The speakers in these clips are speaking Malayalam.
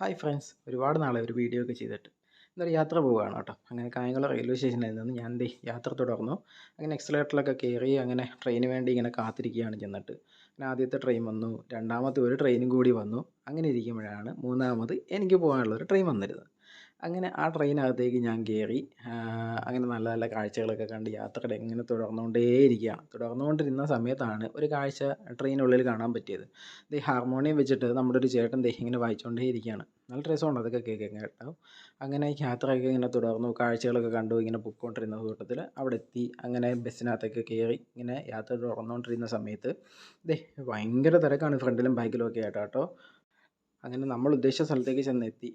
Hi friends. ഒരുപാട് നാളെ ഒരു വീഡിയോ ഒക്കെ ചെയ്തിട്ട്. ഇന്നൊരു യാത്ര പോവുകയാണ് കേട്ടോ. അങ്ങനെ കായംകുളം റെയിൽവേ സ്റ്റേഷനിൽ നിന്ന് ഞാൻ ദേ യാത്ര തുടർന്നു. അങ്ങനെ എക്സലേറ്ററിലൊക്കെ കയറി അങ്ങനെ ട്രെയിന് വേണ്ടി ഇങ്ങനെ കാത്തിരിക്കുകയാണ് ചെന്നിട്ട്. അങ്ങനെ ആദ്യത്തെ ട്രെയിൻ വന്നു. രണ്ടാമത്തെ ഒരു ട്രെയിനും കൂടി വന്നു. അങ്ങനെ ഇരിക്കുമ്പോഴാണ് മൂന്നാമത് എനിക്ക് പോകാനുള്ള ഒരു ട്രെയിൻ വന്നിരുന്നത്. അങ്ങനെ ആ ട്രെയിനകത്തേക്ക് ഞാൻ കയറി അങ്ങനെ നല്ല നല്ല കാഴ്ചകളൊക്കെ കണ്ട് യാത്രയുടെ ഇങ്ങനെ തുടർന്നുകൊണ്ടേയിരിക്കുകയാണ് തുടർന്നുകൊണ്ടിരുന്ന സമയത്താണ് ഒരു കാഴ്ച ട്രെയിനുള്ളിൽ കാണാൻ പറ്റിയത്. ഇത് ഹാർമോണിയം വെച്ചിട്ട് നമ്മുടെ ഒരു ചേട്ടൻ ദേ ഇങ്ങനെ വായിച്ചുകൊണ്ടേ ഇരിക്കുകയാണ് നല്ല രസമുണ്ട് അതൊക്കെ കേൾക്കാൻ കേട്ടോ. അങ്ങനെ യാത്രയൊക്കെ ഇങ്ങനെ തുടർന്നു. കാഴ്ചകളൊക്കെ കണ്ടു. ഇങ്ങനെ പൊയ്ക്കൊണ്ടിരുന്ന കൂട്ടത്തിൽ അവിടെ എത്തി. അങ്ങനെ ബസ്സിനകത്തൊക്കെ കയറി ഇങ്ങനെ യാത്ര തുടർന്നുകൊണ്ടിരുന്ന സമയത്ത് ദേ ഭയങ്കര തിരക്കാണ് ഫ്രണ്ടിലും ബാക്കിലും ഒക്കെ ആയിട്ട് കേട്ടോ അങ്ങനെ നമ്മൾ ഉദ്ദേശിച്ച സ്ഥലത്തേക്ക് ചെന്നെത്തി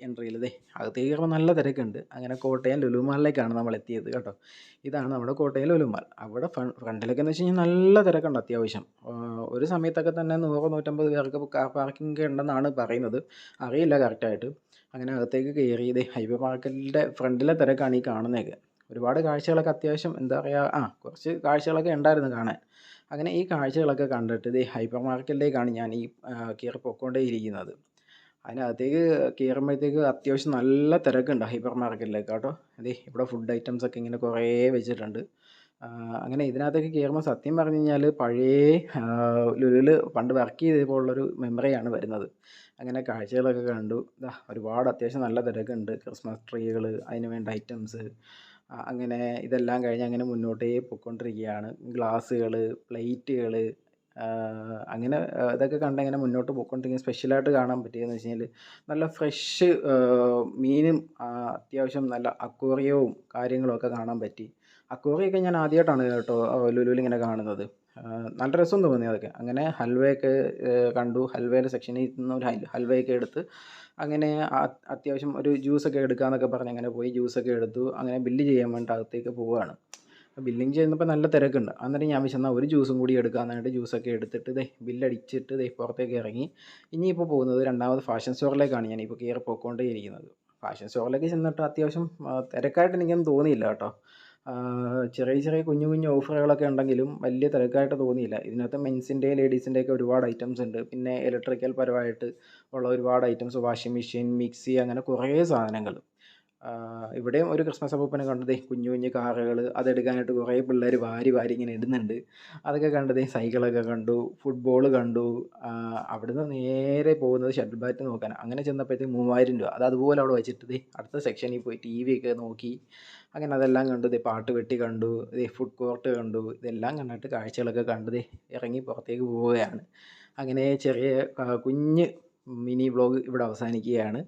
ദേ അകത്തേക്ക് കയറുമ്പോൾ നല്ല തിരക്കുണ്ട്. അങ്ങനെ കോട്ടയം ലുലുമാളിലേക്കാണ് നമ്മൾ എത്തിയത് കേട്ടോ. ഇതാണ് നമ്മുടെ കോട്ടയം ലുലുമാൾ. അവിടെ ഫ്രണ്ടിലൊക്കെ എന്ന് വെച്ച് കഴിഞ്ഞാൽ നല്ല തിരക്കുണ്ട് അത്യാവശ്യം. ഒരു സമയത്തൊക്കെ തന്നെ നൂറ് നൂറ്റമ്പത് പേർക്ക് കാർ പാർക്കിംഗ് ഉണ്ടെന്നാണ് പറയുന്നത്. അറിയില്ല കറക്റ്റായിട്ട് അങ്ങനെ അകത്തേക്ക് കയറി ദേ ഹൈവേ പാർക്കിന്റെ ഫ്രണ്ടിലെ തിരക്കാണ് ഈ കാണുന്നതൊക്കെ ഒരുപാട് കാഴ്ചകളൊക്കെ അത്യാവശ്യം എന്താ പറയുക ആ കുറച്ച് കാഴ്ചകളൊക്കെ ഉണ്ടായിരുന്നു കാണാൻ. അങ്ങനെ ഈ കാഴ്ചകളൊക്കെ കണ്ടിട്ട് ഇത് ഹൈപ്പർ മാർക്കറ്റിലേക്കാണ് ഞാൻ ഈ കയറി പൊയ്ക്കൊണ്ടേ ഇരിക്കുന്നത്. അതിനകത്തേക്ക് കയറുമ്പോഴത്തേക്ക് അത്യാവശ്യം നല്ല തിരക്കുണ്ട് ഹൈപ്പർ മാർക്കറ്റിലേക്ക് കേട്ടോ. അതെ ഇവിടെ ഫുഡ് ഐറ്റംസ് ഒക്കെ ഇങ്ങനെ കുറേ വെച്ചിട്ടുണ്ട്. അങ്ങനെ ഇതിനകത്തേക്ക് കയറുമ്പോൾ സത്യം പറഞ്ഞു കഴിഞ്ഞാൽ പഴയ ലുലുവിൽ പണ്ട് വർക്ക് ചെയ്തപ്പോഴുള്ളൊരു മെമ്മറിയാണ് വരുന്നത്. അങ്ങനെ കാഴ്ചകളൊക്കെ കണ്ടു. ഇതാ ഒരുപാട് അത്യാവശ്യം നല്ല തിരക്കുണ്ട്. ക്രിസ്മസ് ട്രീകൾ അതിന് വേണ്ട ഐറ്റംസ് അങ്ങനെ ഇതെല്ലാം കഴിഞ്ഞ് അങ്ങനെ മുന്നോട്ടേ പോയിക്കൊണ്ടിരിക്കുകയാണ്. ഗ്ലാസ്സുകൾ പ്ലേറ്റുകൾ അങ്ങനെ ഇതൊക്കെ കണ്ട് ഇങ്ങനെ മുന്നോട്ട് പോയിക്കൊണ്ടിരിക്കുന്ന സ്പെഷ്യലായിട്ട് കാണാൻ പറ്റിയതെന്ന് വെച്ച് കഴിഞ്ഞാൽ നല്ല ഫ്രഷ് മീനും അത്യാവശ്യം നല്ല അക്വേറിയവും കാര്യങ്ങളൊക്കെ കാണാൻ പറ്റി. അക്വേറിയമൊക്കെ ഞാൻ ആദ്യമായിട്ടാണ് കേട്ടോ ലുലുവിൽ ഇങ്ങനെ കാണുന്നത്. നല്ല രസം തോന്നി അതൊക്കെ. അങ്ങനെ ഹൽവയൊക്കെ കണ്ടു. ഹൽവയുടെ സെക്ഷനിൽ നിന്ന് ഒരു ഹൽവയൊക്കെ എടുത്ത് അങ്ങനെ അത്യാവശ്യം ഒരു ജ്യൂസൊക്കെ എടുക്കാമെന്നൊക്കെ പറഞ്ഞ് അങ്ങനെ പോയി ജ്യൂസൊക്കെ എടുത്തു. അങ്ങനെ ബില്ല് ചെയ്യാൻ വേണ്ടി അകത്തേക്ക് പോവുകയാണ്. ബില്ലിങ് ചെയ്യുന്നപ്പോൾ നല്ല തിരക്കുണ്ട്. അന്നേരം ഞാൻ വിശന്നാൽ ഒരു ജ്യൂസും കൂടി എടുക്കാമെന്ന് പറഞ്ഞിട്ട് ജ്യൂസൊക്കെ എടുത്തിട്ട് ദേ ബില്ലടിച്ചിട്ട് ദേ പുറത്തേക്ക് ഇറങ്ങി. ഇനിയിപ്പോൾ പോകുന്നത് രണ്ടാമത് ഫാഷൻ സ്റ്റോറിലേക്കാണ് ഞാനിപ്പോൾ കയറി പോയിക്കൊണ്ടേ ഇരിക്കുന്നത് ഫാഷൻ സ്റ്റോറിലേക്ക് ചെന്നിട്ട് അത്യാവശ്യം തിരക്കായിട്ട് എനിക്കൊന്നും തോന്നിയില്ല കേട്ടോ. ചെറിയ ചെറിയ കുഞ്ഞു കുഞ്ഞു ഓഫറുകളൊക്കെ ഉണ്ടെങ്കിലും വലിയ തിരക്കായിട്ട് തോന്നിയില്ല. ഇതിനകത്ത് മെൻസിന്റെ ലേഡീസിന്റെ ഒക്കെ ഒരുപാട് ഐറ്റംസ് ഉണ്ട്. പിന്നെ ഇലക്ട്രിക്കൽ പരമായിട്ട് ഉള്ള ഒരുപാട് ഐറ്റംസ് വാഷിംഗ് മെഷീൻ മിക്സി അങ്ങനെ കുറേ സാധനങ്ങൾ. ഇവിടെയും ഒരു ക്രിസ്മസ് അപ്പൂപ്പനെ കണ്ടു ദേ കുഞ്ഞു കുഞ്ഞു കാറുകൾ അതെടുക്കാനായിട്ട് കുറേ പിള്ളേർ വാരി വാരി ഇങ്ങനെ ഇടുന്നുണ്ട്. അതൊക്കെ കണ്ടത് സൈക്കിളൊക്കെ കണ്ടു ഫുട്ബോൾ കണ്ടു അവിടുന്ന് നേരെ പോകുന്നത് ഷട്ടിൽ ബാറ്റ് നോക്കാൻ. അങ്ങനെ ചെന്നപ്പോഴത്തേക്ക് മൂവായിരം രൂപ. അത് അതുപോലെ അവിടെ വെച്ചിട്ട് അടുത്ത സെക്ഷനിൽ പോയി ടി വി ഒക്കെ നോക്കി. അങ്ങനെ അതെല്ലാം കണ്ടു ദേ പാട്ട് വെട്ടി കണ്ടു ദേ ഫുഡ് കോർട്ട് കണ്ടു. ഇതെല്ലാം കണ്ടിട്ട് കാഴ്ചകളൊക്കെ കണ്ടത് ഇറങ്ങി പുറത്തേക്ക് പോവുകയാണ്. അങ്ങനെ ചെറിയ കുഞ്ഞ് മിനി വ്ളോഗ് ഇവിടെ അവസാനിക്കുകയാണ്.